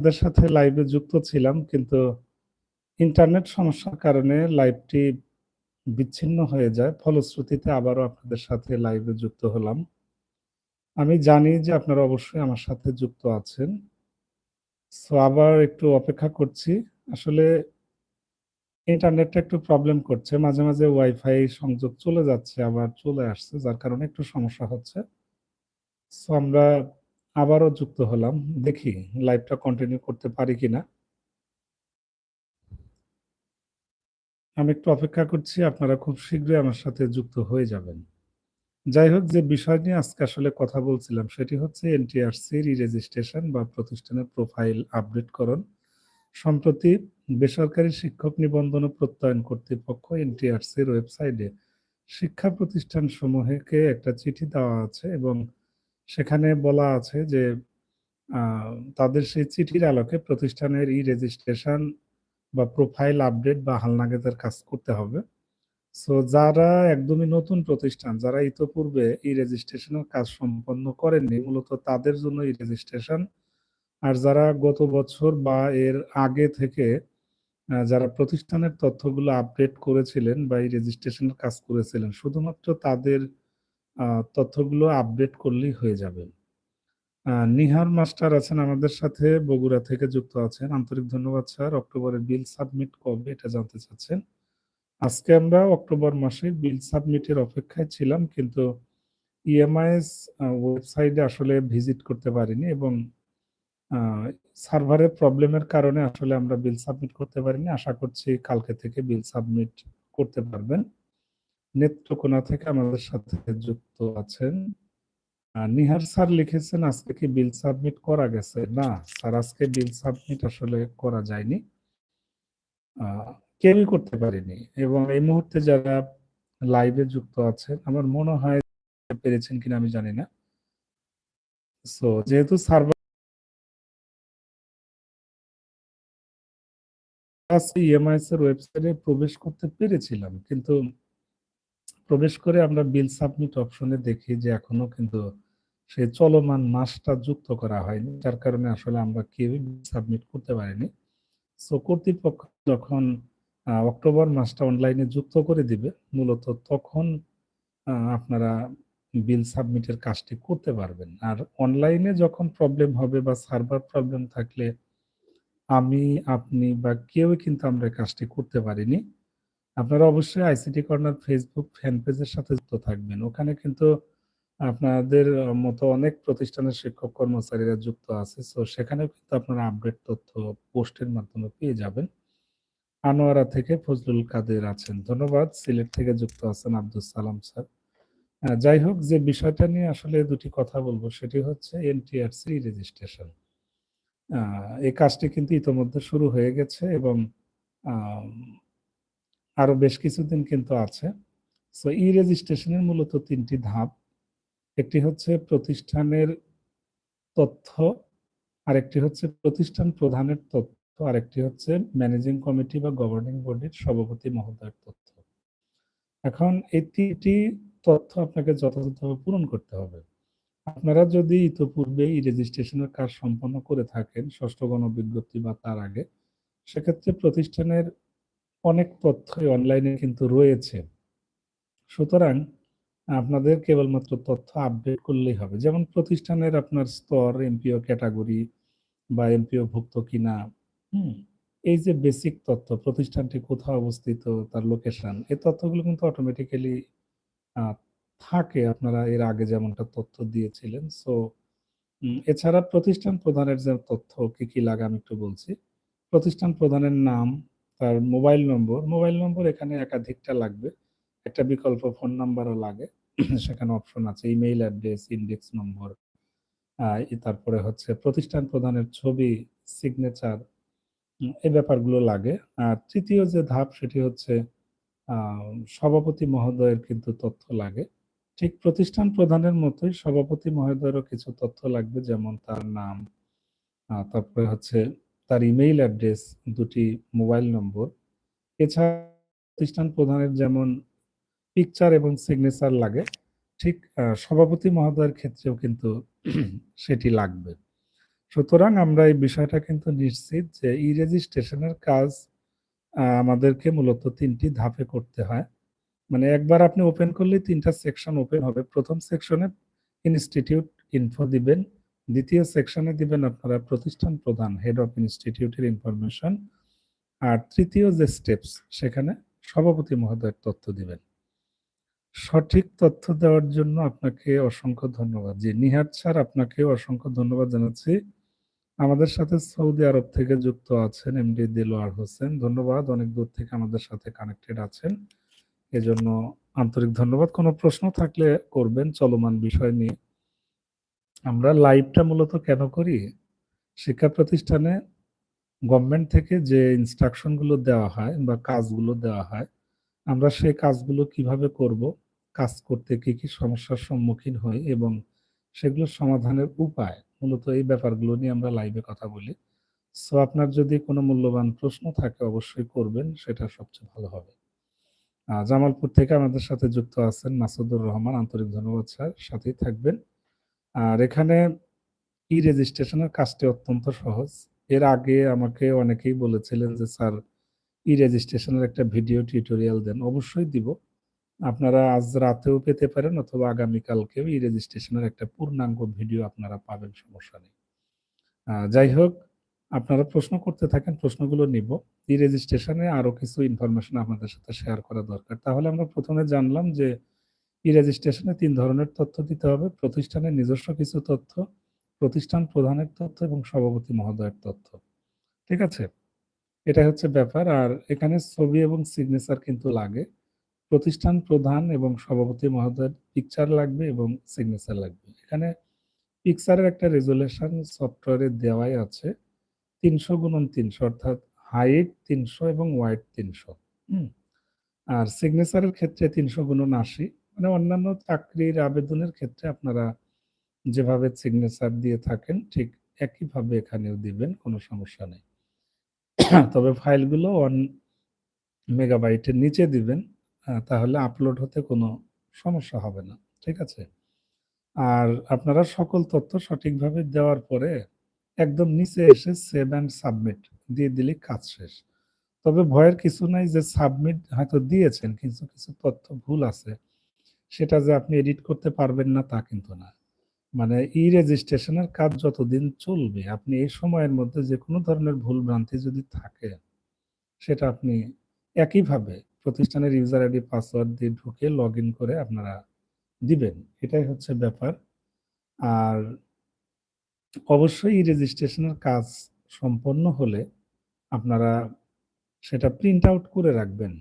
আপনাদের সাথে লাইভে যুক্ত ছিলাম, কিন্তু ইন্টারনেট সমস্যার কারণে লাইভটি বিচ্ছিন্ন হয়ে যায়। ফলশ্রুতিতে আবারও আপনাদের সাথে লাইভে যুক্ত হলাম। আমি জানি যে আপনারা অবশ্যই আমার সাথে যুক্ত আছেন। সো আবার একটু অপেক্ষা করছি। আসলে ইন্টারনেটটা একটু প্রবলেম করছে। মাঝে মাঝে ওয়াইফাই সংযোগ চলে যাচ্ছে, আবার চলে আসছে, যার কারণে একটু সমস্যা হচ্ছে। সো আমরা আবারও যুক্ত হলাম। দেখি লাইভটা কন্টিনিউ করতে পারি কিনা। আমি একটু অপেক্ষা করছি, আপনারা খুব শীঘ্রই আমার সাথে যুক্ত হয়ে যাবেন। যাই হোক, যে বিষয় নিয়ে আজকে আসলে কথা বলছিলাম, সেটি হচ্ছে এনটিআরসির রেজিস্ট্রেশন বা প্রতিষ্ঠানের প্রোফাইল আপডেটকরণ সম্প্রতি বেসরকারি শিক্ষক নিবন্ধন প্রত্যয়ন কর্তৃপক্ষ এনটিআরসির ওয়েবসাইটে শিক্ষা প্রতিষ্ঠান সমূহকে একটা চিঠি দেওয়া আছে এবং সেখানে বলা আছে যে তাদের সেই চিঠির আলোকে প্রতিষ্ঠানের ই রেজিস্ট্রেশন বা প্রোফাইল আপডেট বা হালনাগেদের কাজ করতে হবে। সো, যারা একদমই নতুন প্রতিষ্ঠান, যারা ইতোপূর্বে ই রেজিস্ট্রেশনের কাজ সম্পন্ন করেননি, মূলত তাদের জন্য ই রেজিস্ট্রেশন। আর যারা গত বছর বা এর আগে থেকে যারা প্রতিষ্ঠানের তথ্যগুলো আপডেট করেছিলেন বা এই রেজিস্ট্রেশনের কাজ করেছিলেন, শুধুমাত্র তাদের তথ্যগুলো আপডেট করলেই হয়ে যাবে। নিহার মাস্টার আছেন আমাদের সাথে, বগুড়া থেকে যুক্ত আছেন। আন্তরিক ধন্যবাদ, স্যার। অক্টোবরে বিল সাবমিট কবে এটা জানতে চাচ্ছেন? আজকে আমরা অক্টোবর মাসে বিল সাবমিটের অপেক্ষায় ছিলাম, কিন্তু ইএমআইএস ওয়েবসাইটে আসলে ভিজিট করতে পারিনি এবং সার্ভারের প্রবলেমের কারণে আসলে আমরা বিল সাবমিট করতে পারিনি। আশা করছি কালকে থেকে বিল সাবমিট করতে পারবেন। নেত্রকোনা থেকে আমাদের সাথে যুক্ত আছেন। নিহার স্যার লিখেছেন, আজকে কি বিল সাবমিট করা গেছে? না, স্যার, আজকে বিল সাবমিট আসলে করা যায়নি। কেউই করতে পারিনি এবং এই মুহূর্তে যারা লাইভে যুক্ত আছেন, আমার মনে হয় পেরেছেন কিনা আমি জানি না। সো যেহেতু সার্ভার ইএমআইএস এর ওয়েবসাইটে প্রবেশ করতে পেরেছিলাম, কিন্তু প্রবেশ করে আমরা বিল সাবমিট অপশনে দেখি যে এখনও কিন্তু সেই চলমান মাসটা যুক্ত করা হয়নি। যার কারণে আসলে আমরা কেউই সাবমিট করতে পারিনি। সো কর্তৃপক্ষ যখন অক্টোবর মাসটা অনলাইনে যুক্ত করে দিবে, মূলত তখন আপনারা বিল সাবমিটের কাজটি করতে পারবেন। আর অনলাইনে যখন প্রবলেম হবে বা সার্ভার প্রবলেম থাকলে, আমি, আপনি বা কেউ কিন্তু আমরা কাজটি করতে পারিনি। আপনারা অবশ্যই আইসিটি কর্নার ফেসবুক ফ্যান পেজের সাথে যুক্ত থাকবেন। ওখানে কিন্তু আপনাদের মতো অনেক প্রতিষ্ঠানের শিক্ষক কর্মচারীরা যুক্ত আছে। সো সেখানেও কিন্তু আপনারা আপডেট তথ্য পোস্টের মাধ্যমে পেয়ে যাবেন। আনোয়ারা থেকে ফজলুল কাদের আছেন। ধন্যবাদ। সিলেট থেকে যুক্ত আছেন আব্দুল সালাম স্যার। যাই হোক, যে বিষয়টা নিয়ে আসলে দুটি কথা বলব, সেটি হচ্ছে এনটিআরসি রেজিস্ট্রেশন এই কাজটি কিন্তু ইতোমধ্যে শুরু হয়ে গেছে এবং আরও বেশ কিছুদিন কিন্তু আছে। সো ই রেজিস্ট্রেশনের মূলত তিনটি ধাপ। একটি হচ্ছে প্রতিষ্ঠানের তথ্য, আরেকটি হচ্ছে প্রতিষ্ঠান প্রধানের তথ্য, আরেকটি হচ্ছে ম্যানেজিং কমিটি বা গভর্নিং বডির সভাপতি মহোদয়ের তথ্য। এখন এই তিনটি তথ্য আপনাকে যথাযথভাবে পূরণ করতে হবে। আপনারা যদি ইতোপূর্বে ই রেজিস্ট্রেশনের কাজ সম্পন্ন করে থাকেন, ষষ্ঠ গণবিজ্ঞপ্তি বা তার আগে, সেক্ষেত্রে প্রতিষ্ঠানের অনেক তথ্যই অনলাইনে কিন্তু রয়েছে। সুতরাং আপনাদের কেবলমাত্র তথ্য আপডেট করলেই হবে। যেমন প্রতিষ্ঠানের আপনার স্তর, এমপিও ক্যাটাগরি বা এমপিও ভুক্ত কিনা, হুম, এই যে বেসিক তথ্য, প্রতিষ্ঠানটি কোথাও অবস্থিত, তার লোকেশন এই তথ্যগুলো কিন্তু অটোমেটিক্যালি থাকে। আপনারা এর আগে যেমনটা তথ্য দিয়েছিলেন সো এছাড়া প্রতিষ্ঠান প্রধানের যে তথ্য, কি কি লাগে আমি একটু বলছি। প্রতিষ্ঠান প্রধানের নাম তার মোবাইল নম্বর মোবাইল নম্বর এখানে একাধিকটা লাগবে। একটা বিকল্প ফোন নাম্বারও লাগে। সেখানে অপশন আছে, ইমেইল অ্যাড্রেস, ইন্ডেক্স নম্বর তারপরে হচ্ছে প্রতিষ্ঠান প্রধানের ছবি, সিগনেচার এই ব্যাপারগুলো লাগে। আর তৃতীয় যে ধাপ সেটি হচ্ছে সভাপতি মহোদয়ের কিন্তু তথ্য লাগে। ঠিক প্রতিষ্ঠান প্রধানের মতোই সভাপতি মহোদয়েরও কিছু তথ্য লাগবে, যেমন তার নাম তারপরে হচ্ছে তার ইমেইল অ্যাড্রেস দুটি মোবাইল নম্বর এছাড়া প্রতিষ্ঠান প্রধানের যেমন পিকচার এবং সিগনেচার লাগে, ঠিক সভাপতি মহোদয়ের ক্ষেত্রেও কিন্তু সেটি লাগবে সুতরাং আমরা এই বিষয়টা কিন্তু নিশ্চিত যে ই-রেজিস্ট্রেশনের কাজ আমাদেরকে মূলত তিনটি ধাপে করতে হয়। মানে একবার আপনি ওপেন করলেই ৩ টা সেকশন ওপেন হবে। প্রথম সেকশনে ইনস্টিটিউট ইনফো দিবেন। ২য় সেকশনে দিবেন আপনারা প্রতিষ্ঠান প্রধান হেড অফ ইনস্টিটিউটের ইনফরমেশন। আর তৃতীয় যে স্টেপস সেখানে সভাপতি মহোদয়ের তথ্য দিবেন। সঠিক তথ্য দেওয়ার জন্য আপনাকে অসংখ্য ধন্যবাদ। জি, নিহার স্যার আপনাকে অসংখ্য ধন্যবাদ জানাচ্ছি। আমাদের সাথে সৌদি আরব থেকে যুক্ত আছেন এমডি দেলোয়ার হোসেন। ধন্যবাদ। অনেক দূর থেকে আমাদের সাথে কানেক্টেড আছেন। এজন্য আন্তরিক ধন্যবাদ। কোনো প্রশ্ন থাকলে করবেন চলমান বিষয় নিয়ে। আমরা লাইভটা মূলত কেন করি? শিক্ষা প্রতিষ্ঠানে গভর্নমেন্ট থেকে যে ইনস্ট্রাকশনগুলো দেওয়া হয় বা কাজগুলো দেওয়া হয়, আমরা সেই কাজগুলো কীভাবে করব, কাজ করতে কি, কি সমস্যার সম্মুখীন হই এবং সেগুলোর সমাধানের উপায় মূলত এই ব্যাপারগুলো নিয়ে আমরা লাইভে কথা বলি। সো আপনার যদি কোনো মূল্যবান প্রশ্ন থাকে অবশ্যই করবেন, সেটা সবচেয়ে ভালো হবে। জামালপুর থেকে আমাদের সাথে যুক্ত আছেন মাসুদুর রহমান। আন্তরিক ধন্যবাদ স্যার, সাথেই থাকবেন। আর এখানে ই-রেজিস্ট্রেশনের কাজটি অত্যন্ত সহজ। এর আগে আমাকে অনেকেই বলেছিলেন যে, "স্যার ই-রেজিস্ট্রেশনের একটা ভিডিও টিউটোরিয়াল দেন।" অবশ্যই দিব। আপনারা আজ রাতেও পেতে পারেন অথবা আগামীকালকেও ই-রেজিস্ট্রেশনের একটা পূর্ণাঙ্গ ভিডিও আপনারা পাবেন, সমস্যা নেই। যাই হোক, আপনারা প্রশ্ন করতে থাকেন, প্রশ্নগুলো নিব। ই-রেজিস্ট্রেশনে আরও কিছু ইনফরমেশন আপনাদের সাথে শেয়ার করা দরকার। তাহলে আমরা প্রথমে জানলাম যে ই-রেজিস্ট্রেশনে তিন ধরনের তথ্য দিতে হবে। প্রতিষ্ঠানের নিজস্ব কিছু তথ্য, প্রতিষ্ঠান প্রধানের তথ্য এবং সভাপতি মহোদয়ের তথ্য। ঠিক আছে? এটাই হচ্ছে ব্যাপার। আর এখানে ছবি এবং সিগনেচার কিন্তু লাগে। প্রতিষ্ঠান প্রধান এবং সভাপতি মহোদয়ের পিকচার লাগবে এবং সিগনেচার লাগবে। এখানে পিকচারের একটা রেজোলিউশন সফটওয়্যারে দেওয়াই আছে। ৩০০ গুণন ৩০০ অর্থাৎ হাইট ৩০০ এবং ওয়াইড ৩০০ হুম? আর সিগনেচারের ক্ষেত্রে ৩০০ গুণন ৮০ মানে অন্যান্য চাকরির আবেদনের ক্ষেত্রে আপনারা যেভাবে সিগনেচার দিয়ে থাকেন ঠিক একইভাবে এখানেও দিবেন, কোনো সমস্যা নেই। তবে ফাইলগুলো 1 মেগাবাইটের নিচে দিবেন। তাহলে আপলোড হতে কোনো সমস্যা হবে না। ঠিক আছে? আর আপনারা সকল তথ্য সঠিকভাবে দেওয়ার পরে একদম নিচে এসে সেভ অ্যান্ড সাবমিট দিয়ে দিলে কাজ শেষ। তবে ভয়ের কিছু নাই যে সাবমিট হয়তো দিয়েছেন কিন্তু কিছু তথ্য ভুল আছে। সেটা যে আপনি এডিট করতে পারবেন না তা কিন্তু না। মানে ই-রেজিস্ট্রেশনের কাজ যতদিন চলবে আপনি এই সময়ের মধ্যে যে কোনো ধরনের ভুল-ভ্রান্তি যদি থাকে, সেটা আপনি একইভাবে প্রতিষ্ঠানের ইউজার আইডি পাসওয়ার্ড দিয়ে ঢুকে লগইন করে আপনারা দিবেন। এটাই হচ্ছে ব্যাপার। আর অবশ্যই ই-রেজিস্ট্রেশনের কাজ সম্পন্ন হলে আপনারা সেটা প্রিন্ট আউট করে রাখবেন।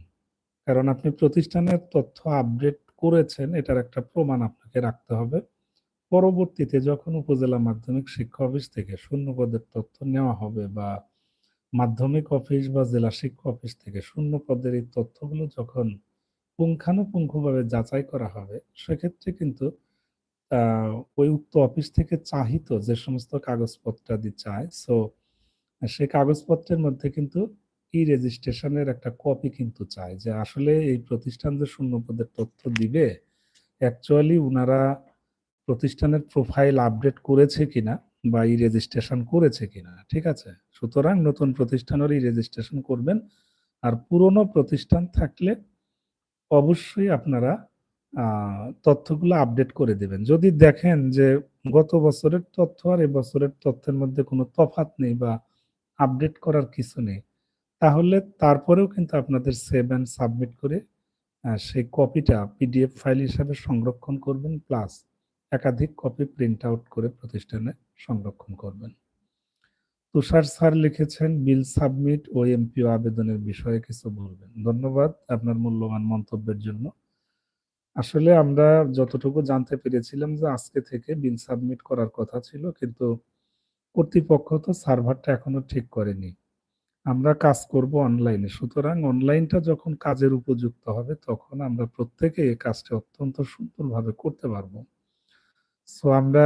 কারণ আপনি প্রতিষ্ঠানের তথ্য আপডেট করেছেন এটার একটা প্রমাণ আপনাকে রাখতে হবে। পরবর্তীতে যখন উপজেলা মাধ্যমিক শিক্ষা অফিস থেকে শূন্য পদের তথ্য নেওয়া হবে বা মাধ্যমিক অফিস বা জেলা শিক্ষা অফিস থেকে শূন্য পদের এই তথ্যগুলো যখন পুঙ্খানুপুঙ্খভাবে যাচাই করা হবে, সেক্ষেত্রে কিন্তু ওই উক্ত অফিস থেকে চাহিত যে সমস্ত কাগজপত্রাদি চায়, সো সেই কাগজপত্রের মধ্যে কিন্তু ই-রেজিস্ট্রেশনের একটা কপি কিন্তু চায় যে আসলে এই প্রতিষ্ঠান যে শূন্য পদের তথ্য দিবে, অ্যাকচুয়ালি উনারা প্রতিষ্ঠানের প্রোফাইল আপডেট করেছে কিনা বা ই-রেজিস্ট্রেশন করেছে কিনা। ঠিক আছে? সুতরাং নতুন প্রতিষ্ঠানেরও ই-রেজিস্ট্রেশন করবেন। আর পুরনো প্রতিষ্ঠান থাকলে অবশ্যই আপনারা তথ্যগুলো আপডেট করে দেবেন যদি দেখেন যে গত বছরের তথ্য আর এবছরের তথ্যের মধ্যে কোনো তফাৎ নেই বা আপডেট করার কিছু নেই, তাহলে তারপরেও কিন্তু আপনাদের সেভ অ্যান্ড সাবমিট করে সেই কপিটা পিডিএফ ফাইল হিসাবে সংরক্ষণ করবেন প্লাস একাধিক কপি প্রিন্ট আউট করে প্রতিষ্ঠানে সংরক্ষণ করবেন। তুষার স্যার লিখেছেন বিল সাবমিট ও এমপিও আবেদনের বিষয়ে কিছু বলবেন। ধন্যবাদ আপনার মূল্যবান মন্তব্যের জন্য। আসলে আমরা যতটুকু জানতে পেরেছিলাম যে আজকে থেকে বিল সাবমিট করার কথা ছিল, কিন্তু কর্তৃপক্ষ তো সার্ভারটা এখনও ঠিক করেনি। আমরা কাজ করব অনলাইনে। সুতরাং অনলাইনটা যখন কাজের উপযুক্ত হবে, তখন আমরা প্রত্যেকে এই কাজটা অত্যন্ত সুন্দরভাবে করতে পারব। সো, আমরা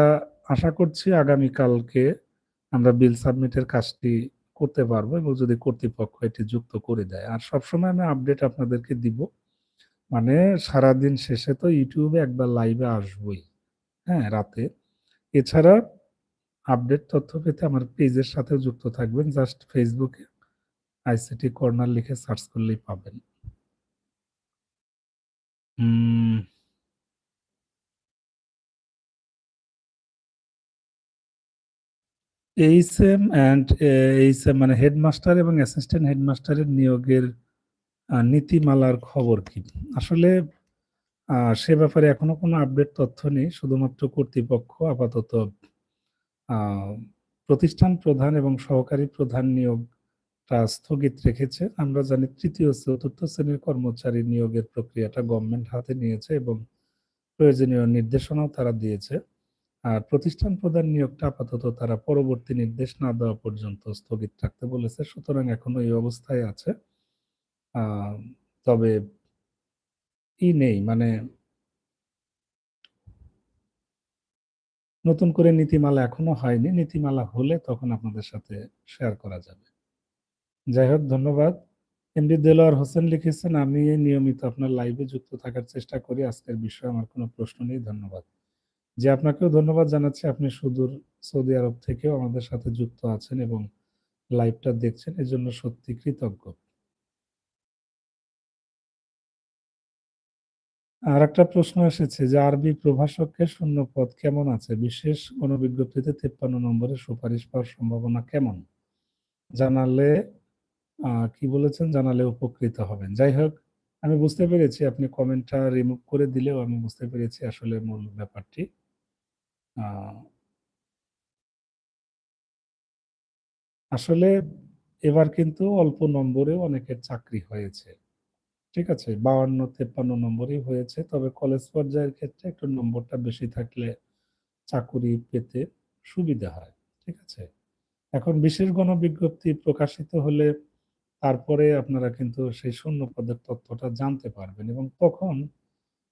আশা করছি আগামীকালকে আমরা বিল সাবমিটের কাজটি করতে পারব এবং যদি কর্তৃপক্ষ এটি যুক্ত করে দেয়। আর সবসময় আমি আপডেট আপনাদেরকে দিব। মানে সারাদিন শেষে তো ইউটিউবে একবার লাইভে আসবই। হ্যাঁ? রাতে। এছাড়া আপডেট তথ্য পেতে আমার পেজের সাথে যুক্ত থাকবেন জাস্ট ফেসবুকে আইসিটি কর্নার লিখে সার্চ করলেই পাবেন। এইচএম অ্যান্ড এইচএম মানে হেডমাস্টার এবং অ্যাসিস্ট্যান্ট হেডমাস্টারের নিয়োগের নীতিমালার খবর কি? আসলে সে ব্যাপারে এখনও কোনো আপডেট তথ্য নেই। শুধুমাত্র কর্তৃপক্ষ আপাতত প্রতিষ্ঠান প্রধান এবং সহকারী প্রধান নিয়োগটা স্থগিত রেখেছে। আমরা জানি তৃতীয় চতুর্থ শ্রেণির কর্মচারী নিয়োগের প্রক্রিয়াটা গভর্নমেন্ট হাতে নিয়েছে এবং প্রয়োজনীয় নির্দেশনাও তারা দিয়েছে। আর প্রতিষ্ঠান প্রধান নিয়োগটা আপাতত তারা পরবর্তী নির্দেশ না দেওয়া পর্যন্ত স্থগিত রাখতে বলেছে। সুতরাং এখনও এই অবস্থায় আছে। তবে ই নেই মানে নতুন করে নীতিমালা এখনও হয়নি। নীতিমালা হলে তখন আপনাদের সাথে শেয়ার করা যাবে। যাই হোক, ধন্যবাদ। এমডি দেলোয়ার হোসেন লিখেছেন, আমি নিয়মিত আপনার লাইভে যুক্ত থাকার চেষ্টা করি। আজকের বিষয়ে আমার কোনো প্রশ্ন নেই। ধন্যবাদ। যে আপনাকেও ধন্যবাদ জানাচ্ছি। আপনি সুদূর সৌদি আরব থেকেও আমাদের সাথে যুক্ত আছেন এবং লাইভটা দেখছেন। এজন্য সত্যি কৃতজ্ঞ। আর একটা প্রশ্ন এসেছে যে, আরবি প্রভাষকের শূন্য পদ কেমন আছে? বিশেষ কোন বিজ্ঞপ্তিতে তেপ্পান্ন নম্বরে সুপারিশ পাওয়ার সম্ভাবনা কেমন? জানালে কি বলেছেন? জানালে উপকৃত হবেন। যাই হোক আমি বুঝতে পেরেছি আপনি কমেন্টটা রিমুভ করে দিলেও আমি বুঝতে পেরেছি আসলে মূল ব্যাপারটি। আসলে এবার কিন্তু অল্প নম্বরেও অনেকের চাকরি হয়েছে। ঠিক আছে? বাউান্ন, তেপ্পান্ন নম্বরই হয়েছে। তবে কলেজ পর্যায়ের ক্ষেত্রে একটু নম্বরটা বেশি থাকলে চাকুরি পেতে সুবিধা হয়। ঠিক আছে? এখন বিশেষ গণবিজ্ঞপ্তি প্রকাশিত হলে তারপরে আপনারা কিন্তু সেই শূন্য পদের তথ্যটা জানতে পারবেন এবং তখন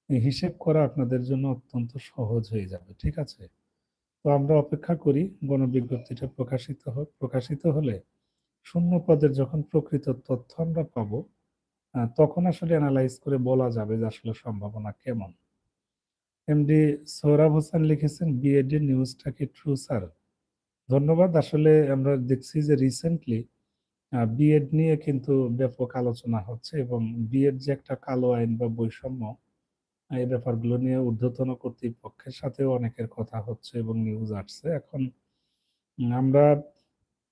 হিসেব করা আপনাদের জন্য অত্যন্ত সহজ হয়ে যাবে, ঠিক আছে? তো আমরা অপেক্ষা করি, গণবিজ্ঞপ্তিটা প্রকাশিত হোক। প্রকাশিত হলে শূন্য পদের যখন প্রকৃত তথ্য আমরা পাবো তখন আসলে অ্যানালাইজ করে বলা যাবে যে আসলে সম্ভাবনা কেমন। এমডি সৌরভ হোসেন লিখেছেন বিএড নিউজটা কি ট্রু স্যার ধন্যবাদ। আসলে আমরা দেখছি যে রিসেন্টলি বিএড নিয়ে কিন্তু ব্যাপক আলোচনা হচ্ছে এবং বিএড যে একটা কালো আইন বা বৈষম্য এই ব্যাপারগুলো নিয়ে ঊর্ধ্বতন কর্তৃপক্ষের সাথেও অনেকের কথা হচ্ছে এবং নিউজ আসছে। এখন আমরা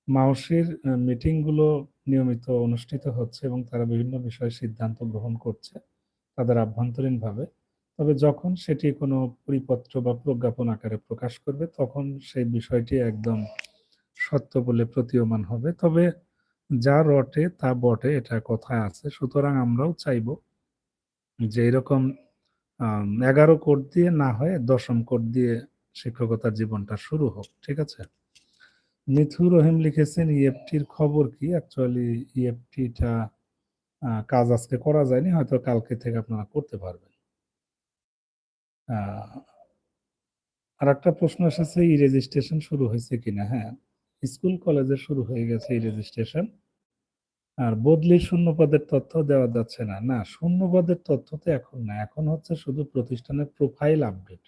মাউসির মিটিংগুলো নিয়মিত অনুষ্ঠিত হচ্ছে এবং তারা বিভিন্ন বিষয়ে সিদ্ধান্ত গ্রহণ করছে তাদের আভ্যন্তরীণভাবে। তবে যখন সেটি কোনো পরিপত্র বা প্রজ্ঞাপন আকারে প্রকাশ করবে, তখন সেই বিষয়টি একদম সত্য বলে প্রতীয়মান হবে। তবে যা রটে তা বটে, এটা কথায় আছে। সুতরাং আমরাও চাইব যে এরকম এগারো কোট দিয়ে না হয়, দশম কোট দিয়ে শিক্ষকতার জীবনটা শুরু হোক, ঠিক আছে? মিথু রহিম লিখেছেন, ইএফটির খবর কি? অ্যাকচুয়ালি ইএফটিটা কাজ আজকে করা যায়নি, হয়তো কালকে থেকে আপনারা করতে পারবেন। আর একটা প্রশ্ন এসেছে ই রেজিস্ট্রেশন শুরু হয়েছে কিনা? হ্যাঁ স্কুল কলেজে শুরু হয়ে গেছে এই রেজিস্ট্রেশন আর বদলি শূন্য পদের তথ্য দেওয়া যাচ্ছে না। না শূন্য পদের তথ্য তো এখন না। এখন হচ্ছে শুধু প্রতিষ্ঠানের প্রোফাইল আপডেট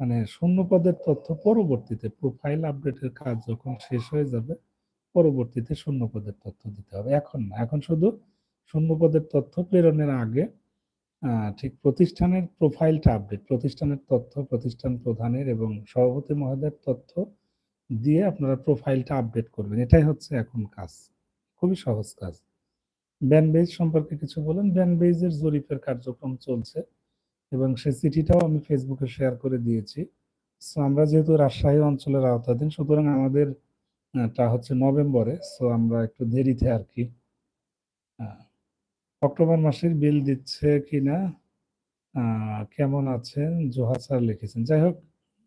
মানে শূন্য পদের তথ্য পরবর্তীতে প্রোফাইল আপডেটের কাজ যখন শেষ হয়ে যাবে, পরবর্তীতে শূন্য পদের তথ্য দিতে হবে। এখন না। এখন শুধু শূন্য পদের তথ্য প্রেরণের আগে ঠিক প্রতিষ্ঠানের প্রোফাইলটা আপডেট প্রতিষ্ঠানের তথ্য, প্রতিষ্ঠান প্রধানের এবং সভাপতি মহোদয়ের তথ্য দিয়ে আপনারা প্রোফাইলটা আপডেট করবেন। এটাই হচ্ছে এখন কাজ। খুবই সহজ কাজ। ব্যানবেজ সম্পর্কে কিছু বলেন। ব্যানবেজের জরিপের কার্যক্রম চলছে এবং সে চিঠিটাও আমি ফেসবুকে শেয়ার করে দিয়েছি। সো আমরা যেহেতু রাজশাহী অঞ্চলের আওতাধীন, সুতরাং আমাদের তা হচ্ছে নভেম্বরে। সো আমরা একটু দেরিতে আর কি অক্টোবর মাসের বিল দিচ্ছে কি না কেমন আছেন? জোহা স্যার লিখেছেন। যাই হোক,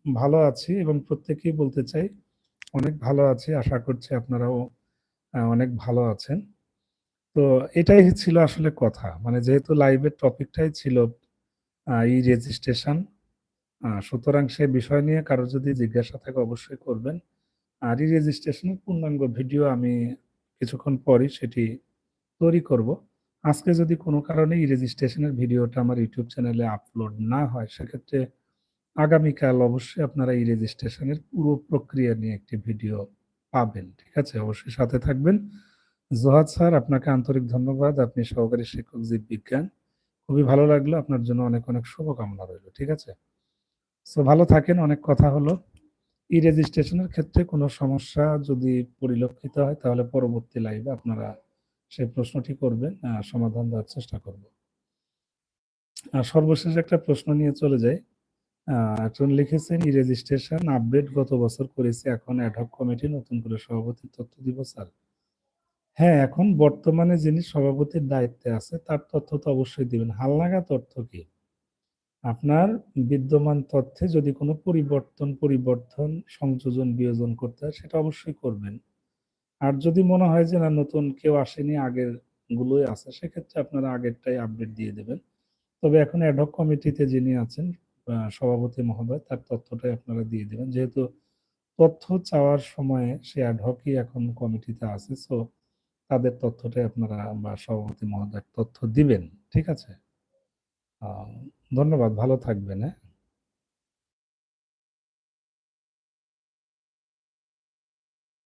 ভালো আছি এবং প্রত্যেকেই বলতে চাই অনেক ভালো আছি। আশা করছি আপনারাও অনেক ভালো আছেন। তো এটাই ছিল আসলে কথা। মানে যেহেতু লাইভের টপিকটাই ছিল ই রেজিস্ট্রেশন সুতরাং সে বিষয় নিয়ে কারও যদি জিজ্ঞাসা থাকে অবশ্যই করবেন। আর ই রেজিস্ট্রেশনের পূর্ণাঙ্গ ভিডিও আমি কিছুক্ষণ পরই সেটি তৈরি করব। আজকে যদি কোনো কারণে ই রেজিস্ট্রেশনের ভিডিওটা আমার ইউটিউব চ্যানেলে আপলোড না হয়, সেক্ষেত্রে আগামীকাল অবশ্যই আপনারা এই রেজিস্ট্রেশনের পুরো প্রক্রিয়া নিয়ে একটি ভিডিও পাবেন ঠিক আছে? অবশ্যই সাথে থাকবেন। জোহাদ স্যার আপনাকে আন্তরিক ধন্যবাদ। আপনি সহকারী শিক্ষক জীববিজ্ঞান খুবই ভালো লাগল। আপনার জন্য অনেক অনেক শুভকামনা রইল ঠিক আছে? সো ভালো থাকেন। অনেক কথা হলো। ই রেজিস্ট্রেশনের ক্ষেত্রে কোনো সমস্যা যদি পরিলক্ষিত হয় তাহলে পরবর্তী লাইভে আপনারা সেই প্রশ্নটি করবেন সমাধান দেওয়ার চেষ্টা করব। আর সর্বশেষ একটা প্রশ্ন নিয়ে চলে আহ, একজন লিখেছেন ই রেজিস্ট্রেশন আপডেট গত বছর করেছে এখন অ্যাডহক কমিটি নতুন করে সভাপতির তথ্য দিব, স্যার। হ্যাঁ এখন বর্তমানে যিনি সভাপতির দায়িত্বে আছে, তার তথ্য তো অবশ্যই দিবেন। হালনাগা তথ্য কি? আপনার বিদ্যমান তথ্যে যদি কোনো পরিবর্তন পরিবর্তন সংযোজন, বিয়োজন করতে হয়, সেটা অবশ্যই করবেন। আর যদি মনে হয় যে না, নতুন কেউ আসেনি, আগের গুলোই আছে, সেক্ষেত্রে আপনারা আগেরটাই আপডেট দিয়ে দেবেন। তবে এখন অ্যাডহক কমিটিতে যিনি আছেন সভাপতি মহোদয়, তার তথ্যটাই আপনারা দিয়ে দেবেন। যেহেতু তথ্য চাওয়ার সময়ে সে অ্যাডহকই এখন কমিটিতে আছে সো তাদের তথ্যটাই আপনারা বা সভাপতি মহোদয় তথ্য দিবেন, ঠিক আছে? ধন্যবাদ, ভালো থাকবেন হ্যাঁ?